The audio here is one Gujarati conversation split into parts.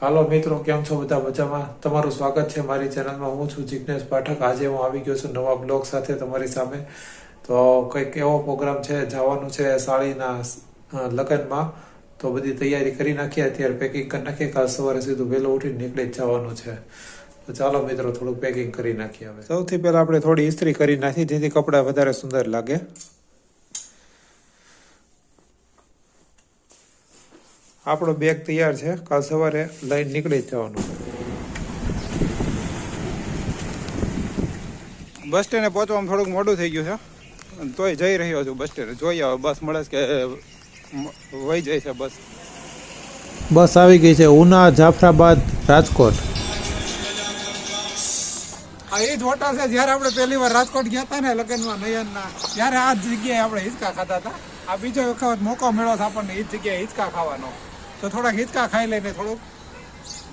હાલો મિત્રો, કેમ છો બધા મજામાં? તમારું સ્વાગત છે મારી ચેનલમાં. હું છું જિજ્ઞેશ પાઠક. આજે હું આવી ગયો છું નવા બ્લોગ સાથે તમારી સામે. તો કંઈક એવો પ્રોગ્રામ છે, જવાનું છે સાળીના લગ્નમાં. તો બધી તૈયારી કરી નાખીએ અત્યારે પેકિંગ કરી નાખીએ કાલ સવારે સીધું વહેલું ઉઠીને નીકળી જવાનું છે. તો ચાલો મિત્રો થોડુંક પેકિંગ કરી નાખીએ હવે. સૌથી પહેલાં આપણે થોડી ઇસ્ત્રી કરી નાખી, જેથી કપડાં વધારે સુંદર લાગે. આપણો બેગ તૈયાર છે. કાલ સવારે લઈને નીકળી જ જવાનું. બસ સ્ટેન્ડે પહોંચવામાં થોડુંક મોડું થઈ ગયું છે. તોય જઈ રહ્યો છું બસ સ્ટેન્ડે. જોઈ આવે બસ મળે કે વહી જાય છે બસ. બસ આવી ગઈ છે. ઉના જાફરાબાદ રાજકોટ. આ એ જ હોટલ છે. જ્યારે આપણે પહેલી વાર રાજકોટ ગયા હતા ને લગ્નમાં નયનના ત્યારે આ જ જગ્યાએ આપણે હિંચકા ખાતા હતા. આ બીજો વખત મોકો મળ્યો છે આપણને એ જ જગ્યાએ હિંચકા ખાવાનો. તો થોડાક હિંચકા ખાઈ લઈને થોડુંક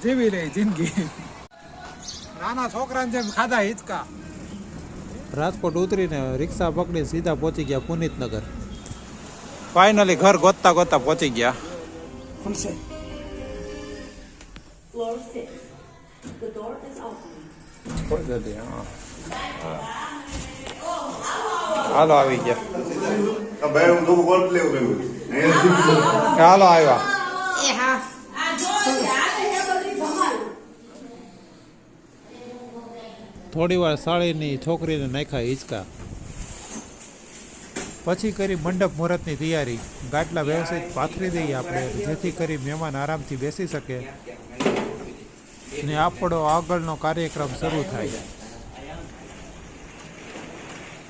જીવી લે જિંદગી. નાના છોકરાને જેમ ખાધા હિંચકા. રાજકોટ ઉતરીને રિક્ષા પકડી સીધા પહોંચી ગયા પુનિતનગર. ફાઇનલી ઘર ગોતતા ગોતતા પહોંચી ગયા. હાલો આવી ગયા. આ હું. હાલો થોડી વાર સાળીની છોકરીને નાખ્યા હિંચકા. પછી કરી મંડપ મુહૂર્તની તૈયારી. ગાટલા વ્યવસ્થિત પાથરી દઈએ આપણે જેથી કરી મહેમાન આરામથી બેસી શકે ને આપણો આગળનો કાર્યક્રમ શરૂ થાય.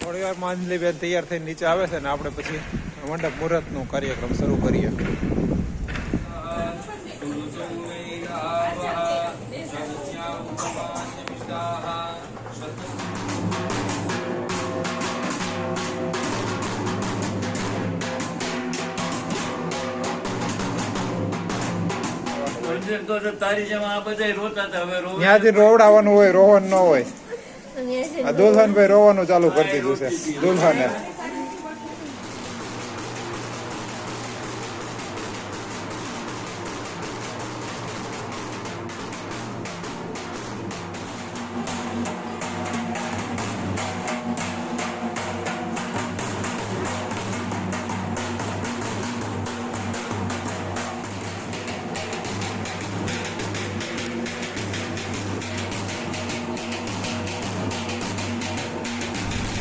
થોડી વાર અંજલિબેન તૈયાર થઈને નીચે આવે છે ને આપણે પછી મંડપ મુહૂર્તનો કાર્યક્રમ શરૂ કરીએ. મંદિર તો તારી જેમ આ બધા રોતા હતા હવે રોવે ત્યાંથી રોવડાવવાનું હોય રોવાનું ન હોય. દુલ્હન ભાઈ રોવાનું ચાલુ કરી દીધું છે. દુલ્હને.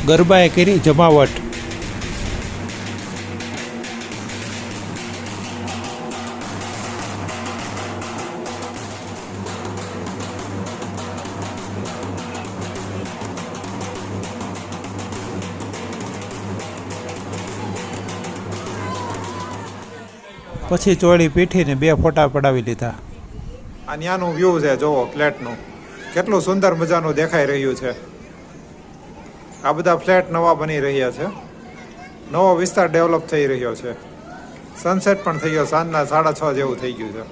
ગરબાએ કરી જમાવટ. પછી ચોળી પીઠીને બે ફોટા પડાવી લીધા. આ ત્યાંનું વ્યૂ છે જોવો ફ્લેટનું. કેટલું સુંદર મજાનું દેખાઈ રહ્યું છે. આ બધા ફ્લેટ નવા બની રહ્યા છે. નવો વિસ્તાર ડેવલપ થઈ રહ્યો છે. સનસેટ પણ થઈ ગયો. સાંજના સાડા છ જેવું થઈ ગયું છે.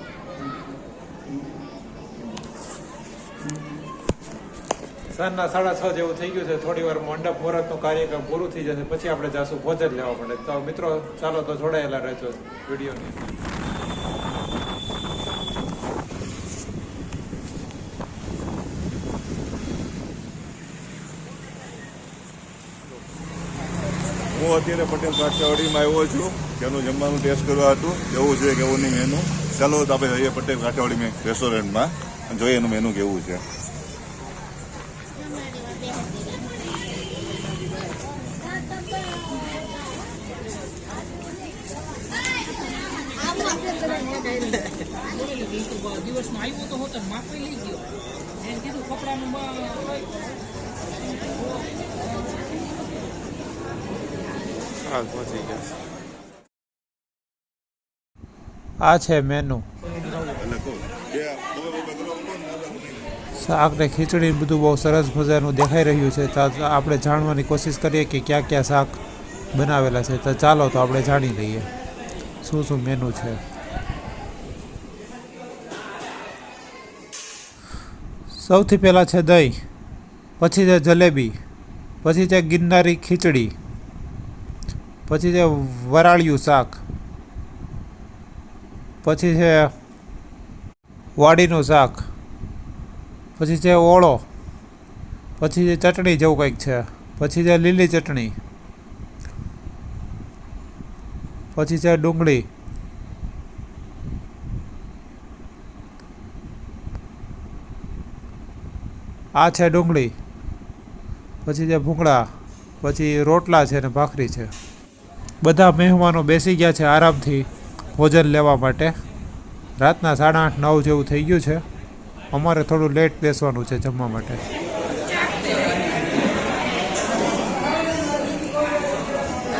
સાંજના સાડા છ જેવું થઈ ગયું છે. થોડી વાર મંડપ મુહૂર્તનું કાર્યક્રમ પૂરું થઈ જશે. પછી આપણે જાશું ભોજન લેવા માટે. તો મિત્રો, ચાલો તો જોડાયેલા રહેજો વિડીયોની. હું અત્યારે પટેલ કાઠિયાવાડીમાં આવ્યો છું. તેનું જમવાનું ટેસ્ટ કરવા હતું. કેવું છે કેવું નહીં મેનુ ચાલો તો આપણે જઈએ પટેલ કાઠિયાવાડી રેસ્ટોરન્ટમાં જોઈએ એનું મેનુ કેવું છે. દિવસમાં આવ્યો તો હોત માપી લઈ ગયો એને કીધું કપડાનું હાલ પહોંચી ગયા આ છે મેનુ શાક ને ખીચડી બધું બહુ સરસ મજાનું દેખાઈ રહ્યું છે. તો આપણે જાણવાની કોશિશ કરીએ કે ક્યાં ક્યાં શાક બનાવેલા છે. તો ચાલો તો આપણે જાણી લઈએ. શું શું મેનુ છે? સૌથી પહેલાં છે દહીં પછી છે જલેબી પછી છે ગિરનારી ખીચડી. પછી છે વરાળિયું શાક. પછી છે વાડીનું શાક. પછી છે ઓળો. પછી છે ચટણી જેવું કંઈક છે. પછી છે લીલી ચટણી. પછી છે ડુંગળી. આ છે ડુંગળી. પછી છે ભૂંગળા. પછી રોટલા છે ને ભાખરી છે. બધા મહેમાનો બેસી ગયા છે આરામથી ભોજન લેવા માટે. રાતના સાડા આઠ, નવ જેવું થઈ ગયું છે. અમારે થોડું લેટ બેસવાનું છે જમવા માટે.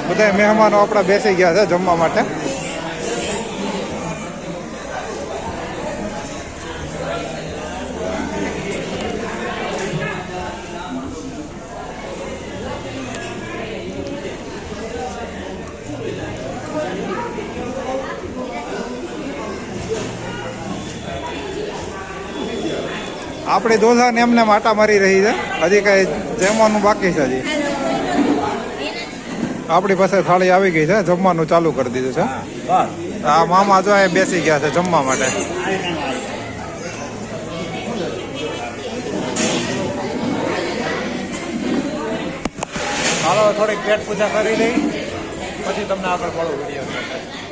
બધા મહેમાનો આપણા બેસી ગયા છે જમવા માટે. આપણી દોસાને એમને માટા મારી રહી છે. હજી કઈ જમવાનું બાકી છે હજી. આપણી પાસે થાળી આવી ગઈ છે. જમવાનું ચાલુ કરી દીધું છે. આ મામા જો એ બેસી ગયા છે જમવા માટે. હાલો, થોડીક પેટ પૂજા કરી લઈ. પછી તમને આગળ મળું વીડિયો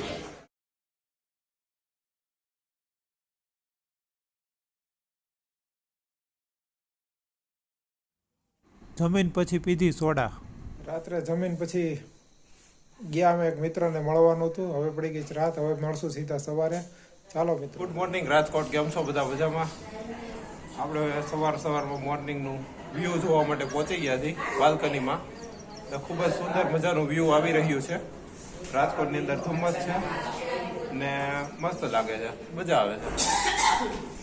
જમીન પછી પીધી સોડા. રાત્રે જમીન પછી ગયા અમે એક મિત્રને મળવાનું હતું. હવે પડી ગઈ રાત. હવે મળશું સીધા સવારે. ચાલો મિત્રો. Good morning Rajkot. કેમ છો બધા મજામાં? આપણે સવાર સવારમાં મોર્નિંગનું વ્યૂ જોવા માટે પહોંચી ગયા છીએ બાલ્કનીમાં. તો ખૂબ જ સુંદર મજાનું વ્યૂ આવી રહ્યું છે. રાજકોટની અંદર ધુમ્મસ છે ને મસ્ત લાગે છે. મજા આવે છે.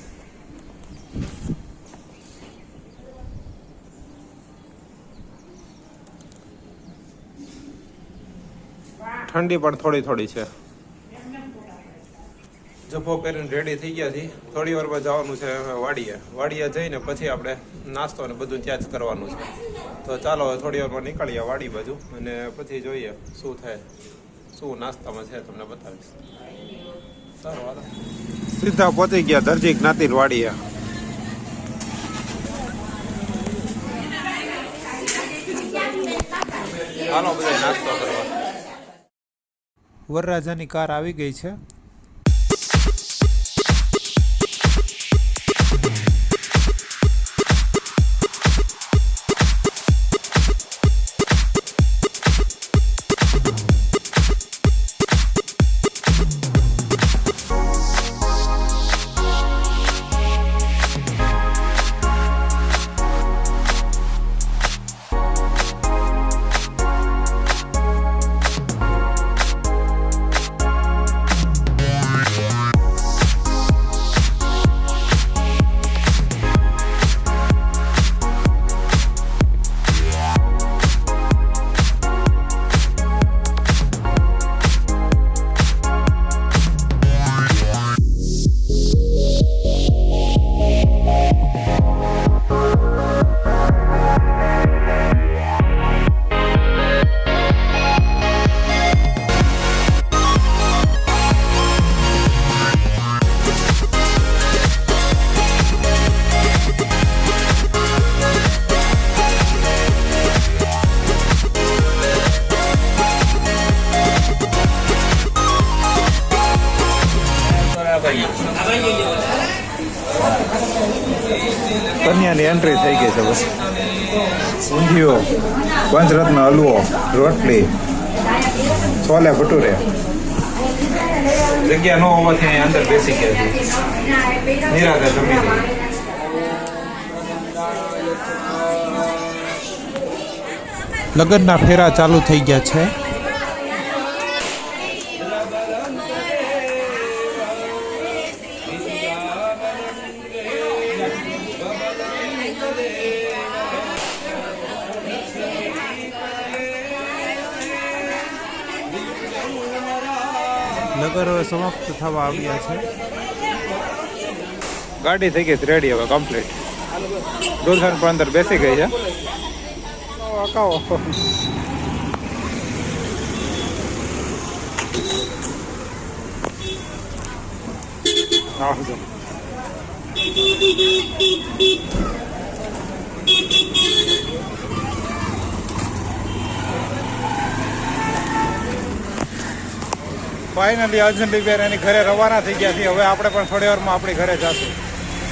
ઠંડી પણ થોડી થોડી છે. જભો પહેરીને રેડી થઈ ગયા છીએ. થોડી વારમાં જવાનું છે વાડીએ. વાડીએ જઈને પછી આપણે નાસ્તો ને બધું ત્યાં જ કરવાનું છે. તો ચાલો થોડી વારમાં નીકળીએ વાડી બાજુ અને પછી જોઈએ શું થાય શું નાસ્તામાં છે તમને બતાવીશ. સારું સીધા પહોંચી ગયા દરજી જ્ઞાતિ વાડીએ. હાલો વરરાજાની કાર આવી ગઈ છે. કન્યાની એન્ટ્રી થઈ ગઈ છે બસ. ઊંધિયો પંચરત્ન હલવો, રોટલી, છોલે ભટુરે. જગ્યા ન હોવાથી અહીં અંદર બેસી ગયા છે. નિરાતે જમી લગ્નના ફેરા ચાલુ થઈ ગયા છે. લગન સમાપ્ત થવા આવ્યા છે. ગાડી થઈ ગઈ રેડી હવે કમ્પ્લીટ દુલ્હન પણ અંદર બેસી ગઈ છે. આવજો. ફાઇનલી અર્જન્ટલી બેન એની ઘરે રવાના થઈ ગયા છીએ હવે આપણે પણ થોડી વારમાં આપણી ઘરે જશું.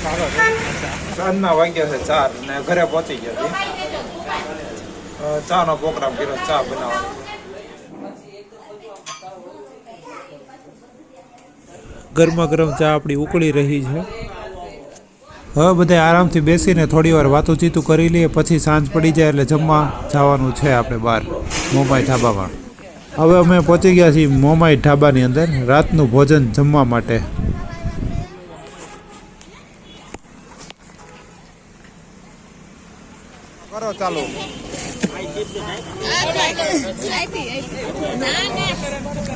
ચાલો. સાંજના વાગ્યા છે ચાર ને ઘરે પહોંચી ગયા છીએ ચા ચાનો પ્રોગ્રામ કર્યો, ચા બનાવવાનો. ગરમા ગરમ ચા આપણી ઉકળી રહી છે. હવે બધા આરામથી બેસીને થોડી વાર વાતુચીતું કરી લઈએ, પછી સાંજ પડી જાય એટલે જમવા જવાનું છે આપણે બહાર મુંબઈ ઢાબામાં હવે અમે પહોંચી ગયા છીએ મોમાઈ ઢાબાની અંદર રાતનું ભોજન જમવા માટે. કરો ચાલો.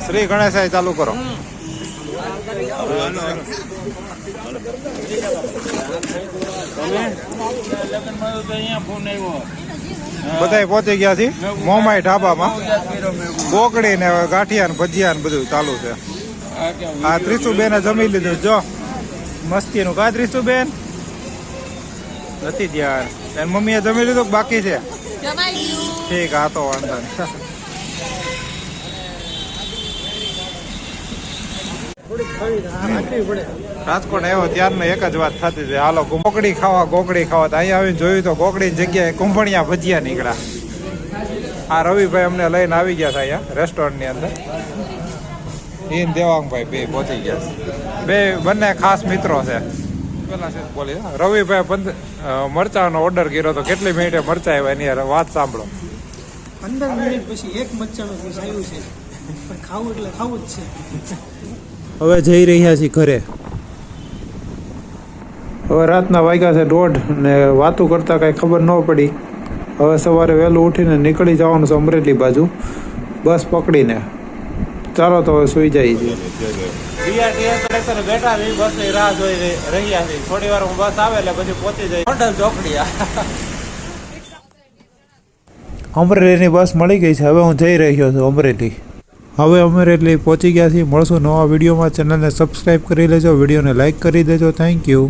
શ્રી ગણેશાય ચાલુ કરો. લગ્નમાં તો અહીંયા ફોન આવ્યો બધાય પહોંચી ગયા છે. મોમાઈ ઢાબામાં. બોકડી ને ગાંઠિયા ને ભજીયા ને બધું ચાલુ છે. આ ત્રીસુ બેને જમી લીધું. જો મસ્તીનું કા ત્રીસુબેન નથી ધ્યાન. એની મમ્મીએ જમી લીધું બાકી છે? ઠીક આ તો વાંધો રાજકોટ આવ્યો ત્યારનો એક જ વાત થતી હતી. હાલો, ગોકડી ખાવા ગોકડી ખાવા. તો અહીંયા આવીને જોયું તો ગોકડી જગ્યાએ કુંભણિયા ભજીયા નીકળ્યા. આ રવિભાઈ અમને લઈને આવી ગયા હતા અહીંયા રેસ્ટોરન્ટની અંદર. ઈન દેવાંગભાઈ બે પહોંચી ગયા બે, બંને ખાસ મિત્રો છે. બોલી. રવિભાઈ પંદર મરચાનો ઓર્ડર કર્યો તો કેટલી મિનિટે મરચા આવ્યા એની વાત સાંભળો. પંદર મિનિટ પછી એક પીસ આવ્યું છે. પણ ખાવું એટલે ખાવું જ છે. હવે જઈ રહ્યા છીએ ઘરે. હવે રાતના વાગ્યા છે દોઢ ને વાતું કરતાં કાંઈ ખબર ન પડી. હવે સવારે વહેલું ઉઠીને નીકળી જવાનું છે અમરેલી બાજુ. બસ પકડીને. ચાલો તો હવે સુઈ જઈએ. છીએ બેઠા છે બસ રાહ જોઈ રહી- રહ્યા છે. થોડી વાર બસ આવે એટલે પછી પહોંચી જાય હોટલ ચોકડીયા. અમરેલીની બસ મળી ગઈ છે. હવે હું જઈ રહ્યો છું અમરેલી. હવે અમરેલી પહોંચી ગયા છીએ. મળશું નવા વિડીયોમાં. ચેનલને સબસ્ક્રાઈબ કરી લેજો. વિડીયોને લાઈક કરી દેજો. Thank you.